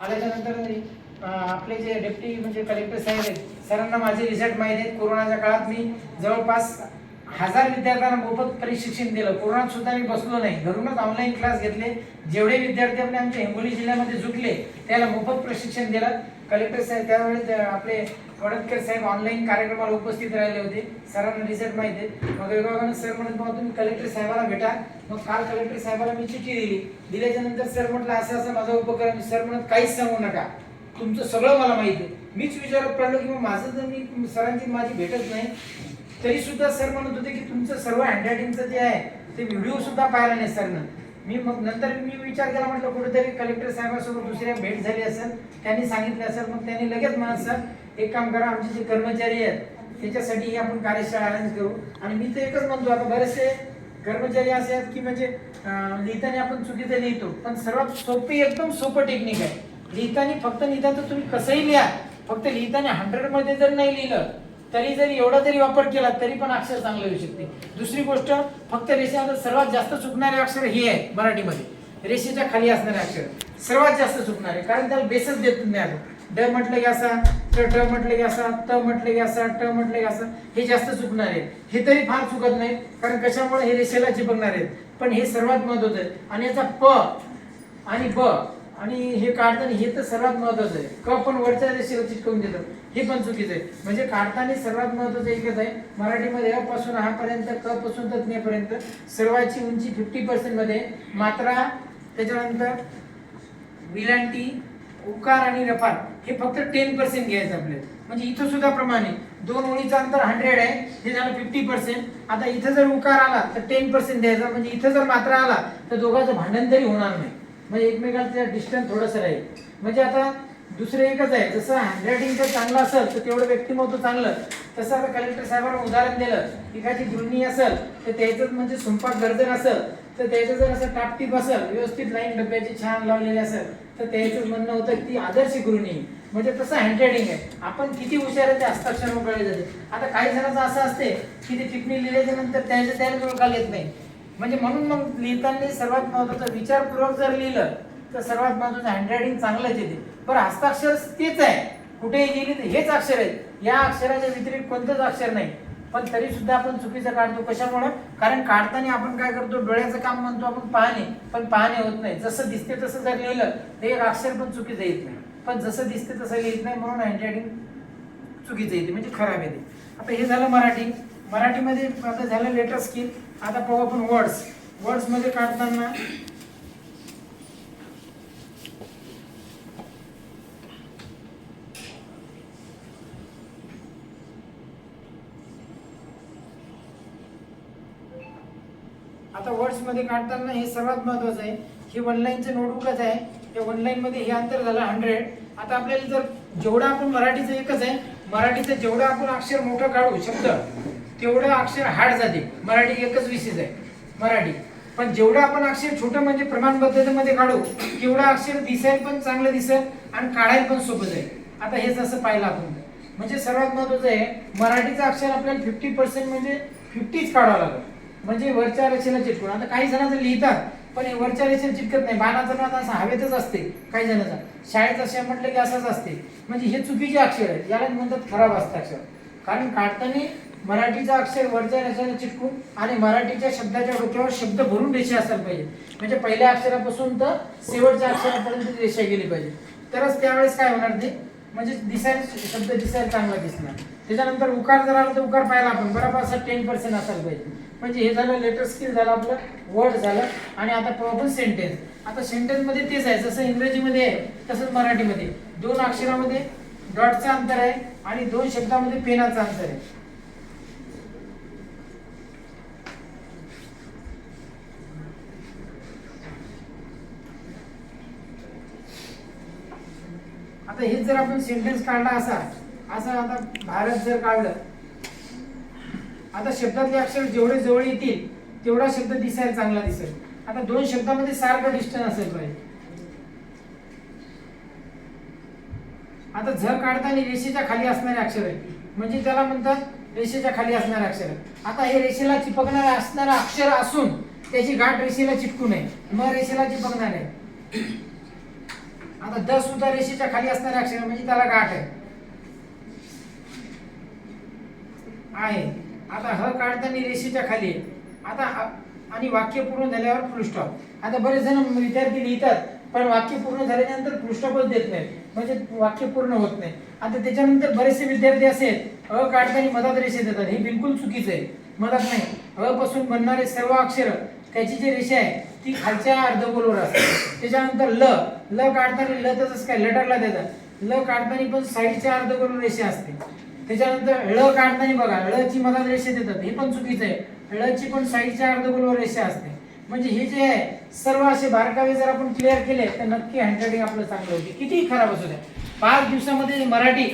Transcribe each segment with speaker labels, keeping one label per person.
Speaker 1: आल्याच्यानंतर आपले जे डेप्टी म्हणजे कलेक्टर साहेब आहेत सरांना माझे रिझल्ट माहीत आहेत. कोरोनाच्या काळात मी जवळपास हजार विद्यार्थ्यांना मोफत प्रशिक्षण दिलं. कोरोनात सुद्धा मी बसलो नाही. घरूनच ऑनलाईन क्लास घेतले. जेवढे विद्यार्थी आपले आमच्या हिंगोली जिल्ह्यामध्ये झुकले त्याला मोफत प्रशिक्षण दिलं. कलेक्टर साहेब त्यावेळेस आपले वडतकर साहेब ऑनलाईन कार्यक्रमाला उपस्थित राहिले होते. सरांना रिझल्ट माहिती मग विभागानं सर म्हणत मग तुम्ही कलेक्टर साहेबाला भेटा. मग काल कलेक्टर साहेबाला मी चिठ्ठी दिली. दिल्याच्या नंतर सर म्हटलं असं असं माझा उपक्रम सर म्हणत काहीच सांगू नका. तुमचं सगळं मला माहिती आहे. मीच विचारत पडलो की मग माझं जर मी सरांची माझी भेटत नाही. तरी सुद्धा सर म्हणत होते की तुमचं सर्व हँडरायटिंगचं जे आहे ते व्हिडिओ सुद्धा पाहिला नाही सरनं मी मग नंतर मी विचार केला म्हटलं कुठेतरी कलेक्टर साहेबांसोबत दुसऱ्या भेट झाली असेल त्यांनी सांगितलं असेल मग त्यांनी लगेच म्हणत सर एक काम करा आमचे जे कर्मचारी आहेत त्याच्यासाठी ही आपण कार्यशाळा अरेंज करू. आणि मी तर एकच म्हणतो आता बरेचसे कर्मचारी असे आहेत की म्हणजे लिहिताना आपण चुकीचं लिहितो पण सर्वात सोपी एकदम सोपं टेक्निक आहे. लिहिताना फक्त लिहिता तुम्ही कसंही लिहा फक्त लिहिताना हंड्रेडमध्ये जर नाही लिहिलं तरी जरी एवढा जरी वापर केला तरी पण अक्षर चांगलं येऊ शकते. दुसरी गोष्ट फक्त रेषेमध्ये सर्वात जास्त चुकणारे अक्षर हे आहे मराठीमध्ये. रेषेच्या खाली असणारे अक्षर सर्वात जास्त चुकणारे कारण त्याला बेसच देत नाही आपण ड म्हटलं की असा तर ट म्हटलं की असा त म्हटलं की असा ट म्हटलं की असं हे जास्त चुकणार आहे हे तरी फार चुकत नाही कारण कशामुळे हे रेषेला चिपकणार आहेत. पण हे सर्वात महत्वाचं आहे. आणि याचा प आणि ब आणि हे काढताना हे तर सर्वात महत्वाचं आहे. क पण वरच्या रेषेला चिटकवून देतात हे पण चुकीचं आहे. म्हणजे काढताना सर्वात महत्वाचं एकच आहे. मराठीमध्ये अ पासून हा पर्यंत क पासून तज्ञपर्यंत सर्वाची उंची फिफ्टी पर्सेंटमध्ये मात्रा त्याच्यानंतर विलांटी उकार आणि रफार हे फक्त टेन पर्सेंट घ्यायचं आपल्याला. म्हणजे इथं सुद्धा प्रमाणे दोन ओळीचं अंतर हंड्रेड आहे. हे झालं फिफ्टी पर्सेंट आता इथं जर उकार आला तर टेन पर्सेंट द्यायचा. म्हणजे इथं जर मात्रा आला तर दोघांचं भांडण तरी होणार नाही. म्हणजे एकमेकांचं डिस्टन्स थोडंसं राहील. म्हणजे आता दुसरं एकच आहे जसं हँडरायटिंग जर चांगलं असेल तर तेवढं व्यक्तिमत्व चांगलं. तसं आता कलेक्टर साहेबांना उदाहरण दिलं एखादी गृहिणी असेल तर त्याचं म्हणजे स्वयंपाक गर्जन असेल तर त्याचं जर असं टापटीप असेल व्यवस्थित लाईन डब्याची छान लावलेली असेल तर त्याचं म्हणणं होतं ती आदर्श गृहिणी. आहे. म्हणजे तसं हँडरायटिंग आहे. आपण किती हुशार आहे ते हस्ताक्षर उकळले जाते. आता काही जणांचं असं असते की ते टिप्पणी लिहिल्याच्या नंतर त्याच्या त्याला ओळखायला येत नाही. म्हणजे म्हणून मग लिहिताना सर्वात महत्वाचं विचारपूर्वक जर लिहिलं तर सर्वात महत्वाचं हँडरायटिंग चांगलंच येते. पण हस्ताक्षर तेच आहे. कुठेही गेली तर हेच अक्षर आहेत. या अक्षराच्या व्यतिरिक्त कोणतंच अक्षर नाही. पण तरी सुद्धा आपण चुकीचं काढतो. कशामुळे? कारण काढताना आपण काय करतो? डोळ्याचं काम म्हणतो आपण पाहणे. पण पाहणे होत नाही. जसं दिसते तसं जर लिहिलं तर एक अक्षर पण चुकीचं येत नाही. पण जसं दिसते तसं लिहित नाही म्हणून हँडरायटिंग चुकीचं येते. म्हणजे खराब येते. आता हे झालं मराठी. मराठीमध्ये आता झालं लेटर स्किल आता पाहू आपण वर्ड्स वर्ड्समध्ये काढताना आता वर्ड्समध्ये काढताना हे सर्वात महत्वाचं आहे. हे ऑनलाईनचं नोटबुकच आहे. त्या ऑनलाईन मध्ये हे अंतर झालं हंड्रेड आता आपल्याला जर जेवढा आपण मराठीचं एकच आहे मराठीचं जेवढं आपण अक्षर मोठं काढू शब्द तेवढं अक्षर हार्ड जाते. मराठी एकच विशेष आहे. मराठी. पण जेवढं आपण अक्षर छोटं म्हणजे प्रमाण पद्धतीमध्ये काढू तेवढं अक्षर दिसायला पण चांगलं दिसेल आणि काढायला पण सोपं जाईल. आता हेच असं पाहिलं आपण. म्हणजे सर्वात महत्वाचं आहे मराठीचं अक्षर आपल्याला फिफ्टी पर्सेंट म्हणजे फिफ्टीच काढावं लागतं म्हणजे वरच्या रेषेला चिटकून. आता काही जणांचं लिहितात पण हे वरच्या रेषेला चिटकत नाही. बाणाचं नाद असं हवेतच असते काही जणांचा. शाळेत असे म्हटलं की असंच असते. म्हणजे हे चुकीचे अक्षर आहेत. याला म्हणतात खराब असतं अक्षर कारण काढताना मराठीचा अक्षर वरच्या रेषेला चिटकून आणि मराठीच्या शब्दाच्या डोक्यावर शब्द भरून रेषा असायला पाहिजे. म्हणजे पहिल्या अक्षरापासून तर शेवटच्या अक्षरापर्यंत रेषा गेली पाहिजे. तरच त्यावेळेस काय होणार ते? म्हणजे दिसायला शब्द दिसायला चांगला दिसणार. त्याच्यानंतर उकार जर आला तर उकार पाहिला आपण बरोबर असं टेन पर्सेंट असायला पाहिजे. म्हणजे हे झालं लेटर स्किल झालं आपलं वर्ड झालं आणि आता पाहू आपण सेंटेन्स आता सेंटेन्समध्ये तेच आहे. जसं इंग्रजीमध्ये आहे तसंच मराठीमध्ये. दोन अक्षरामध्ये डॉटचं अंतर आहे आणि दोन शब्दामध्ये पेनाचं अंतर आहे. आता हेच जर आपण सेंटेन्स काढला असा असं आता भारत जर काढलं आता शब्दातले अक्षर जेवढे जवळ येतील तेवढा शब्द दिसायला चांगला दिसेल. आता दोन शब्दामध्ये सारखं डिस्टन्स असेल पाहिजे. आता झ काढताना रेषेच्या खाली असणारे अक्षर आहे म्हणजे त्याला म्हणतात रेषेच्या खाली असणारे अक्षर आता हे रेषेला चिपकणारे असणारं अक्षर असून त्याची गाठ रेषेला चिटकू नये. मग रेषेला चिपकणार आहे. आता द सुद्धा रेषेच्या खाली असणारे अक्षर म्हणजे त्याला गाठ आहे. आहे. आता ह काढताना रेषेच्या खाली आता आणि वाक्य पूर्ण झाल्यावर पृष्ठभाग आता बरेच जण विद्यार्थी लिहितात पण वाक्य पूर्ण झाल्यानंतर पृष्ठभाग देत नाही म्हणजे वाक्य पूर्ण होत नाही. आता त्याच्यानंतर बरेचसे विद्यार्थी असे अ काढताना मधात रेषे देतात. हे बिलकुल चुकीचं आहे. मधात नाही. अ पासून बनणारे सर्व अक्षर त्याची जी रेषा आहे ती खालच्या अर्धगोलवर असते. त्याच्यानंतर ल ल काढताना ल तसंच काय लटरला देतात. ल काढताना पण साईडच्या अर्धगोल रेषा असते. त्याच्यानंतर ळ काढताना बघा ळ ची मधात रेषा देतात. हे पण चुकीचं आहे. ळ ची पण साईडच्या अर्धगोलवर रेषा असते. म्हणजे हे जे आहे सर्व असे बारकावे जर आपण क्लिअर केले तर नक्की हँडरायटिंग आपलं चांगलं होते. कितीही खराब असू द्या. पाच दिवसामध्ये मराठी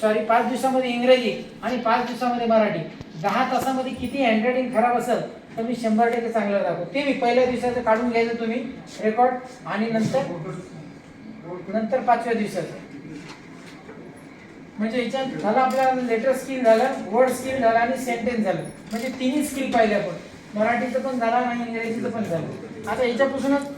Speaker 1: सॉरी पाच दिवसामध्ये इंग्रजी आणि पाच दिवसामध्ये मराठी. दहा तासामध्ये किती हँडरायटिंग खराब असेल तर मी शंभर टक्के चांगलं दाखवतो ते मी पहिल्या दिवसाचं काढून घ्यायचं तुम्ही रेकॉर्ड आणि नंतर नंतर पाचव्या दिवसाचं. म्हणजे याच्यात झालं आपला लेटर स्किल झालं वर्ड स्किल झालं आणि सेंटेन्स झालं. म्हणजे तिन्ही स्किल पाहिले आपण मराठीचं पण झालं आणि इंग्रजीचं पण झालं. आता याच्यापासूनच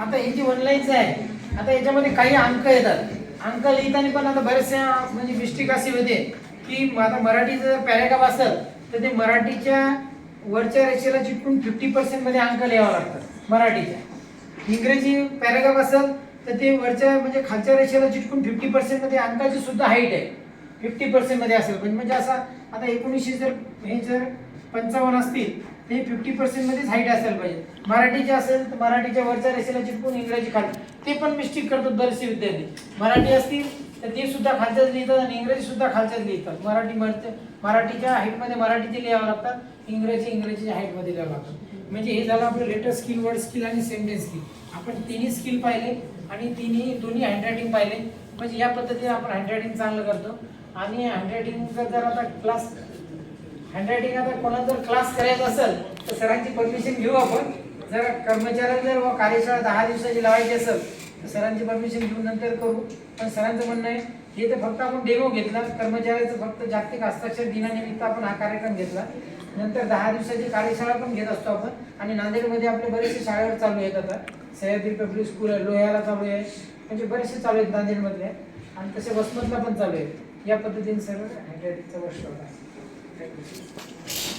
Speaker 1: आता ही जी ऑनलाईनच आहे आता याच्यामध्ये काही अंक येतात. अंक लिहिताना पण आता बरेचशा म्हणजे मिस्टेक अशी होते की आता मराठीचं जर पॅरेग्राफ असेल तर ते मराठीच्या वरच्या रेषेला चिटकून फिफ्टी पर्सेंटमध्ये अंक लिहावं लागतात मराठीच्या. इंग्रजी पॅरेग्राफ असेल तर ते वरच्या म्हणजे खालच्या रेषेला चिटकून फिफ्टी पर्सेंटमध्ये अंकाची सुद्धा हाईट आहे. फिफ्टी पर्सेंटमध्ये असेल पण म्हणजे असा आता एकोणीसशे जर हे जर पंचावन्न असतील ते फिफ्टी पर्सेंट मध्येच हाईट असेल पाहिजे. मराठीचे असेल तर मराठीच्या वरच्या रेषेला चिटकून इंग्रजी खाली. ते पण मिस्टेक करतात बरेचसे विद्यार्थी. मराठी असतील तर ते सुद्धा खालच्याच लिहितात आणि इंग्रजी सुद्धा खालच्याच लिहितात. मराठी मराठीच्या हाईटमध्ये मराठीचे लिहावं लागतात इंग्रजी इंग्रजीच्या हाईटमध्ये लिहावं लागतात. म्हणजे हे झालं आपलं लेटर स्किल वर्ड स्किल आणि सेंटेन्स स्किल आपण तिन्ही स्किल पाहिले आणि तिन्ही दोन्ही हँडरायटिंग पाहिले. म्हणजे या पद्धतीने आपण हँडरायटिंग चांगलं करतो. आणि हँडरायटिंगचा जर आता क्लास हँडरायटिंग आता कोणाला जर क्लास करायचा असेल तर सरांची परमिशन घेऊ आपण. जर कर्मचाऱ्याला जर कार्यशाळा दहा दिवसाची लावायची असेल तर सरांची परमिशन घेऊन नंतर करू. पण सरांचं म्हणणं आहे हे तर फक्त आपण डेमो घेतला. कर्मचाऱ्याचं फक्त जागतिक हस्ताक्षर दिनानिमित्त आपण हा कार्यक्रम घेतला. नंतर दहा दिवसाची कार्यशाळा पण घेत असतो आपण. आणि नांदेडमध्ये आपले बरेचसे शाळेवर चालू आहेत आता. सह्याद्री पब्लिक स्कूल आहे लोह्याला चालू आहे. म्हणजे बरेचसे चालू आहेत नांदेडमधले. आणि तसे वसमतला पण चालू आहेत. या पद्धतीने सर्व हँडरायटिंगचा वर्ष होता すいません。